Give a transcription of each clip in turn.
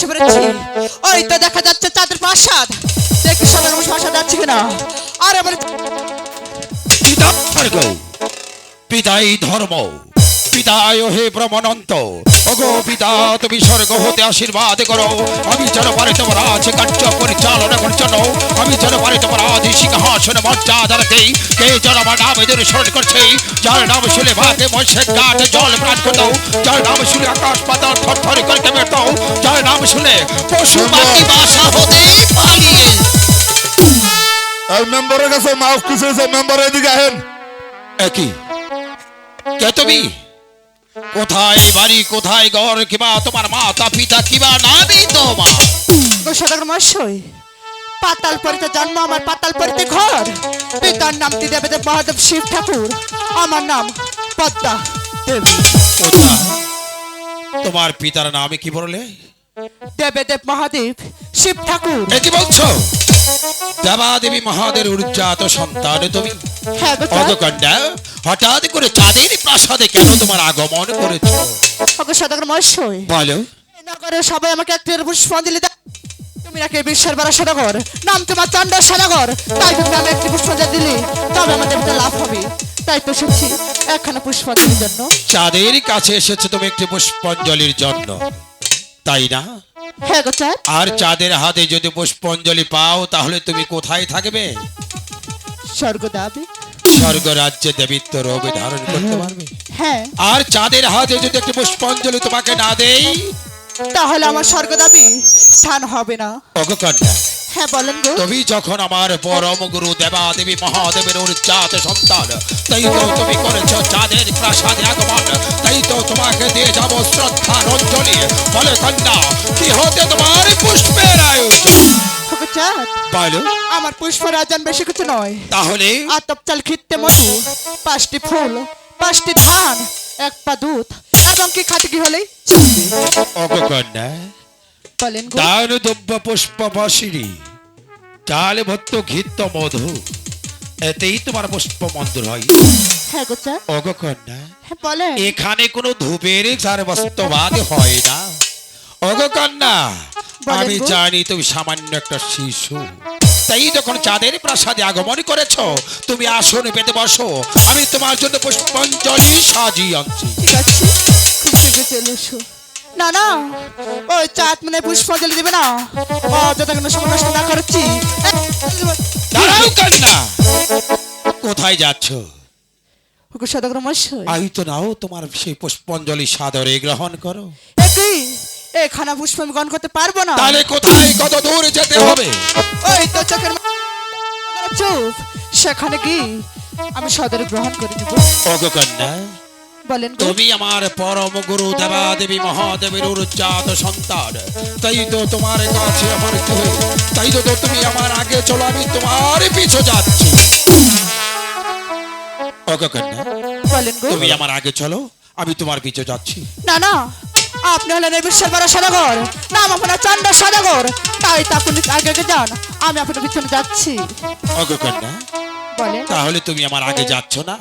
এসে পড়েছি। ওই তো দেখা যাচ্ছে চাঁদের প্রাসাদ। দেখি সদর প্রাসাদ যাচ্ছে কিনা। আর, আমার পিতা ধর্ম। পিতায় হে ব্রহ্মানন্ত। ওগো পিতা তুমি স্বর্গ হতে আশীর্বাদ করো। আমি যেন পারে তোমার আজ কার্য পরিচালনা করার জন্য আমি যেন পারে তোমার আদি সিংহাসন মর্যাদা দেই। কে যেন আমার নাম এদের স্মরণ করছে। যার নাম শুনে ভাগে মশের গাছ জল প্রাণ করতো যার নাম শুনে আকাশ পাতাল থর থর করে কেমে যার নাম শুনে পশু পাখি বাসা হতে পালিয়ে আর মেম্বারের কাছে মাফ কিছু মেম্বারের এদিকে আহেন। একই কে তুমি? কোথায় বাড়ি কোথায় ঘর কিবা তোমার মাতা পিতা কিবা নামই তোমার সদর মশাই পাতাল পরিতে জন্ম আমার পাতাল পরিতে ঘর। পিতার নাম দেবদেব মহাদেব শিব ঠাকুর। আমার নাম পদ্মা দেবী। তোমার পিতার নামে কি বললে? দেবদেব মহাদেব শিব ঠাকুর। এ কি বলছো? দেবা দেবী মহাদের উজ্জাত সন্তান তুমি। অগকন্যা হঠাৎ করে চাঁদের প্রাসাদে কেন তোমার আগমন করেছ? বলো। নগরে সবাই আমাকে একটি পুষ্পাঞ্জলি দেয় তুমি নাকি বিশ্বের বড় সদাগর? নাম তোমার চন্দ্র সদাগর। তাই তুমি আমি একটি পুষ্পাঞ্জলি দিলি। তবে আমাদের লাভ হবে। তাই তো শুনছি একখানা পুষ্পাঞ্জলির জন্য। চাঁদের কাছে এসেছ তুমি একটি পুষ্পাঞ্জলির জন্য। তাই না? হ্যাঁ গো চাঁদ। আর চাঁদের হাতে যদি পুষ্পাঞ্জলি পাও তাহলে তুমি কোথায় থাকবে? স্বর্গ দাবি স্বর্গ রাজ্যে দেবিত্ব রবে ধারণ করতে পারবে। হ্যাঁ। আর চাঁদের হাতে যদি একটি পুষ্পাঞ্জলি তোমাকে না দেই? তাহলে আমার স্বর্গ দাবি স্থান হবে না। অগকন্যা হ্যাঁ বলেন গো। তুমি যখন আমার পরম গুরু দেবা দেবী মহাদেবের উচ্চাত সন্তান তাই তো তুমি করেছ চাঁদের প্রাসাদে আগমন তাই তো তোমাকে দিয়ে যাব শ্রদ্ধা রঞ্জনী বলে কন্যা কি হতে তোমার পুষ্পের আয়োজন। ওগো বলো। আমার পুষ্প রাজন বেশি কিছু নয়। তাহলে? আতপ চাল খিত্তে মধু পাঁচটি ফুল পাঁচটি ধান এক পা দুধ এবং কি খাতে কি হলেই? চলবে অগকন্যা বলেন দান দ্রব্য পুষ্প বসিরি চাল ভত্ত ঘিত্ত মধু এতেই তোমার পুষ্প মন্দির হয়। হ্যাঁ গো চাঁদ অগকন্যা হ্যাঁ বলেন। এখানে কোনো ধূপের যার বাস্তবাদ হয় না। অগকন্যা আমি। জানি তুমি সামান্য একটা শিশু। তাই যখন চাঁদের প্রাসাদে আগমন করেছ তুমি আসন পেতে বসো। আমি তোমার জন্য পুষ্পাঞ্জলি সাজিয়ে আনছি। ঠিক আছে খুব লেগেছে লুসু না না ওই চাঁদ মানে পুষ্পাঞ্জলি দেবে না। ও যতক্ষণ সময় নষ্ট না করছি। দাঁড়াও কন্যা কোথায় যাচ্ছ? আই তো নাও তোমার সেই পুষ্পাঞ্জলি সাদরে গ্রহণ করো। একই। এখানে পুষ্প আমি গ্রহণ করতে পারব না। তাহলে কোথায় কত দূর যেতে হবে? ওই তো চোখের চুপ। সেখানে কি? আমি সদরে গ্রহণ করে নেব অগকন্যা বলেন তুমি আমার পরম গুরু দেবা দেবী মহাদেবের সন্তান। তাই তো তোমার কাছে আমার তাই তো তুমি আমার আগে চলো আমি তোমার পিছু যাচ্ছি। ওকে কন্যা বলেন তুমি আমার আগে চলো আমি তোমার পিছু যাচ্ছি। না না। আপনি হলেন এই বিশ্বের বড় সদাগর। নাম আপনার চন্দ্র সদাগর। তাই তো আপনি আগে আগে যান। আমি আপনার পিছনে যাচ্ছি। ওকে কন্যা তাহলে তুমি আমার আগে যাচ্ছ না?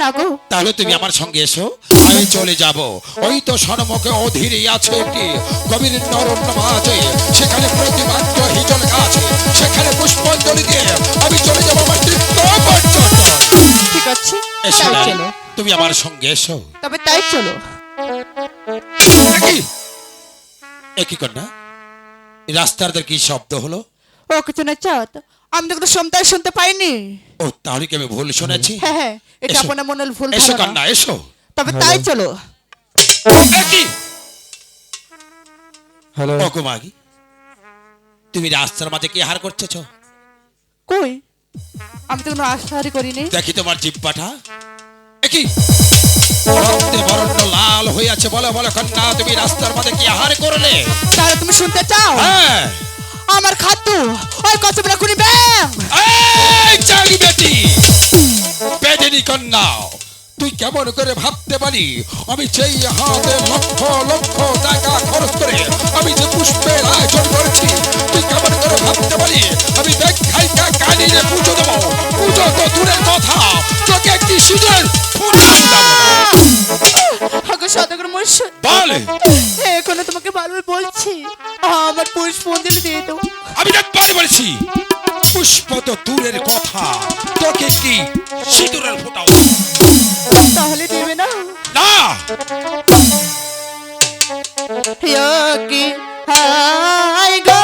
না গো। তাহলে তুমি আমার সঙ্গে এসো। আমি চলে যাব। ওই তো সনমুখে অধীরে আছে একটি গভীর নরণ্য আছে। সেখানে প্রতিমাত্র হিজল গাছ। সেখানে পুষ্পাঞ্জলি দিয়ে আমি চলে যাব আমার তীর্থ পর্যন্ত ঠিক আছে। এসো তুমি আমার সঙ্গে এসো। তবে তাই চলো। একই কন্যা? রাস্তার কি শব্দ হলো? ও কিছু না চাঁদ আমি তো কোনো শুনতে পাইনি। ও তাহলে কি আমি ভুল শুনেছি? হ্যাঁ হ্যাঁ এটা আপনার মনের ভুল এসো কন্যা এসো। তবে তাই চলো। হ্যালো তুমি রাস্তার মাঝে কি হার করতেছ? কই? আমি তো কোনো আশাহারি করিনি। দেখি তোমার জিব্বাটা। একই আছে বলো বলো কন্যা তুমি রাস্তার মাঝে কি আহার করলে? তাহলে তুমি শুনতে চাও? হ্যাঁ। আমার খাদ্য ওই কত কুড়ি ব্যাং এই বেটি বেদিনী কন্যা তুই কেমন করে ভাবতে পারি? আমি সেই হাতে লক্ষ লক্ষ টাকা খরচ করে আমি যে পুষ্পের আয়োজন করেছি তুই কেমন করে ভাবতে পারি? আমি ব্যাখ্যায়িকা কালিরে পুজো দেবো। পুজো তো দূরের কথা তোকে একটি সুযোগ? ফুটান দেবো বলে? এখনও তোমাকে ভালো বলছি। আমার পুষ্পঞ্জলি দিয়ে দাও। আমি একবার বলেছি পুষ্প তো দূরের কথা তোকে কি সিঁদুরের ফোটাও তাহলে দেবে না? না! কি হাই গো!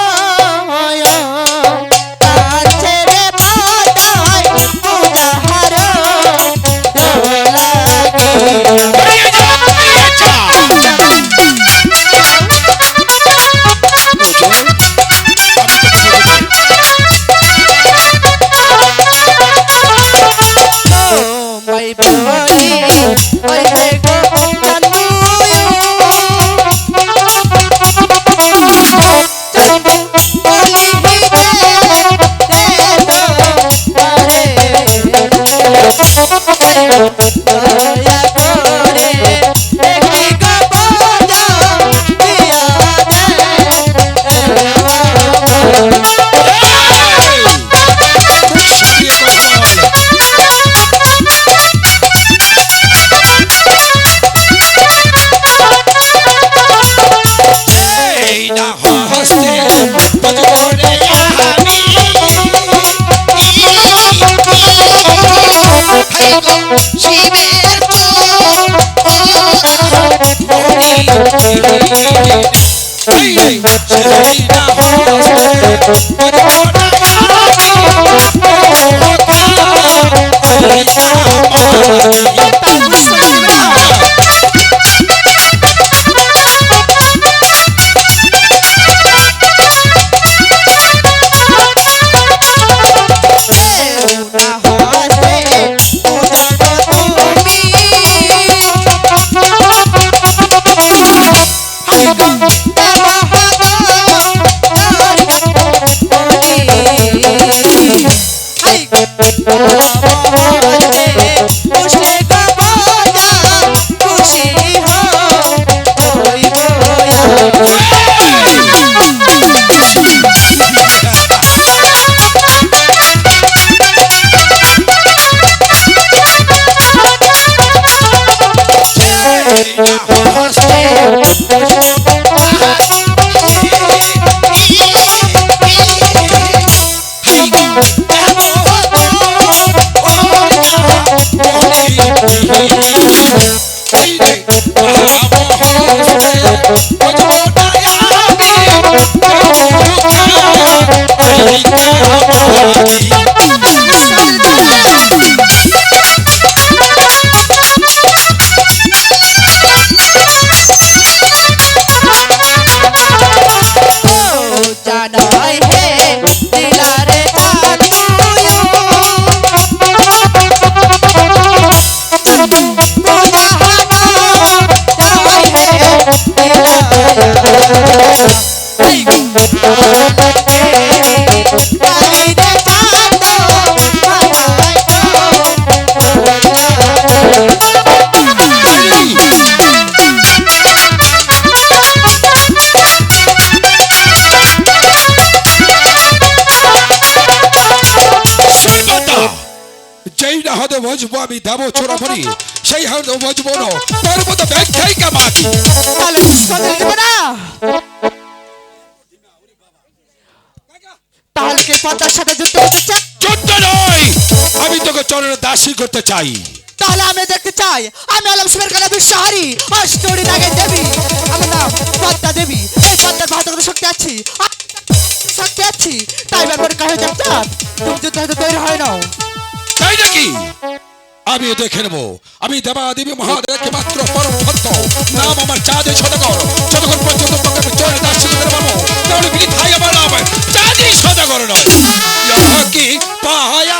হতে আমি দেব ছোড়া ফরি সেই না তোর মতো ব্যাখ্যাই কামাতি তাহলে পুষ্পাঞ্জলি দেবো না? তাহলে কি পদ্মার সাথে যুদ্ধ করতে চান যুদ্ধ নয়! আমি তোকে চরণে দাসী করতে চাই। তাহলে আমি দেখতে চাই আমি আলম শিবের কালা বিশ্বহারি অষ্টরী নাগে দেবী। আমার নাম পদ্মা দেবী। এই পদ্মার ভাত শক্তি আছি? শক্তি আছি। তাই ব্যাপারে কাহে দেখতে তুমি যুদ্ধ তৈরি হয় না তাই নাকি? আমি দেখে নেব। আমি দেবা দেবী মহাদেবকে মাত্র পরম ভক্ত। নাম আমার চাঁদে সদাগর। যতক্ষণ পর্যন্ত তোকে আমি দাসী করতে পারব তাহলে বিনি ভাই আমার নাম। চাঁদি নয়। কি পাহায়া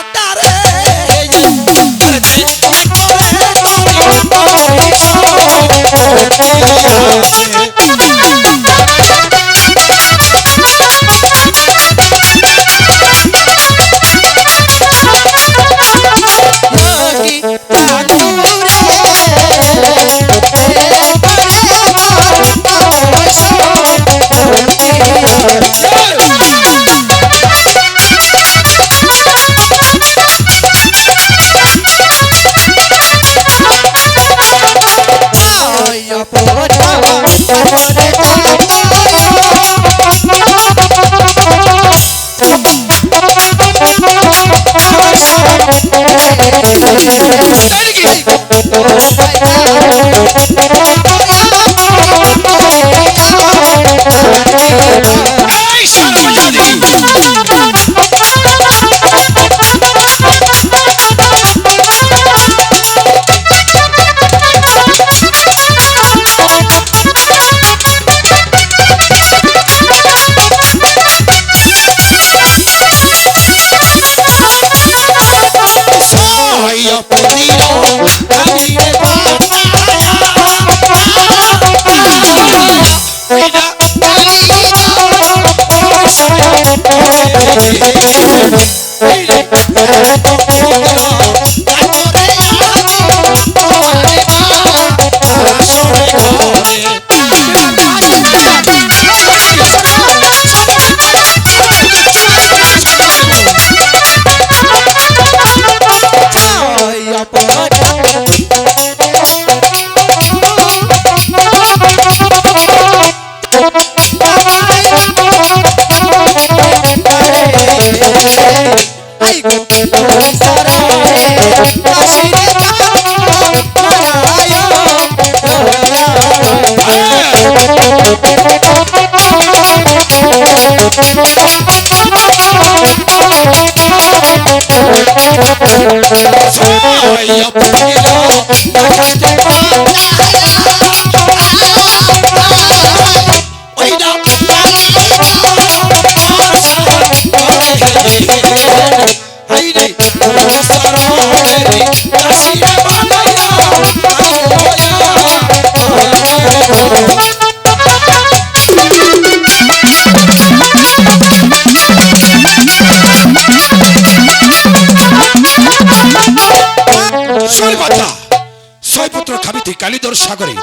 কালিদর সাগরে।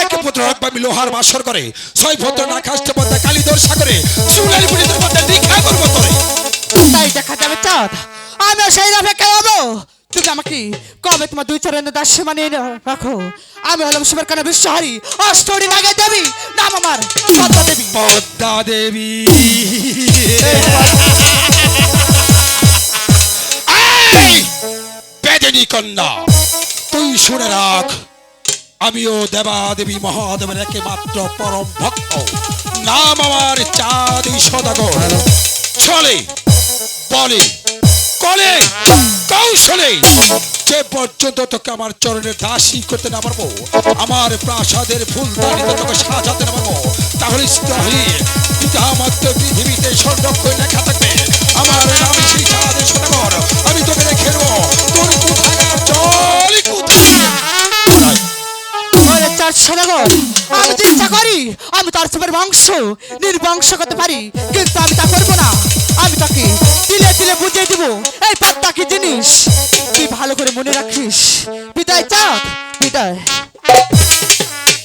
এক পুত্র রাখবামি লোহার বাসর করে। ছয় পুত্র না খাসতে পদ্মা কালিদর সাগরে। চুলারি পুরি তোর মধ্যে দীক্ষা করব তোরে। তাই দেখা যাবে চাঁদ। আমি সেই অপেক্ষা হব তুমি আমাকে কবে তোমার দুই চরণে দাসী মানিয়ে রাখো? আমি হলাম শিবের কানে বিশ্বহারি। অষ্টরী নাগে দেবী নাম আমার পদ্মা দেবী। পদ্মা দেবী! বেদিনী কন্যা তুই শুনে রাখ। আমিও দেবা দেবী মহাদেবের একমাত্র পরম ভক্ত। নাম আমার চাঁদ সদাগর চলে বলে, কলে, কৌশলে। যে পর্যন্ত তোকে আমার চরণের দাসী করতে না পারব, আমার প্রাসাদের ফুল দাঁড়িয়ে তোকে সাজাতে না পারব, তাহলে তাহলে পিতা পৃথিবীতে সংরক্ষণ লেখা থাকবে, আমার নাম সেই চাঁদ সদাগর আমি তোকে রেখে নেব তোর কোথায় চল করি আমি তার সবের বংশ নির্বংশ করতে পারি, কিন্তু আমি তা করব না। আমি তাকে তিলে তিলে বুঝিয়ে দিব, এই পাত্তা কি জিনিস? তুই ভালো করে মনে রাখিস। বিদায় চাপ বিদায়।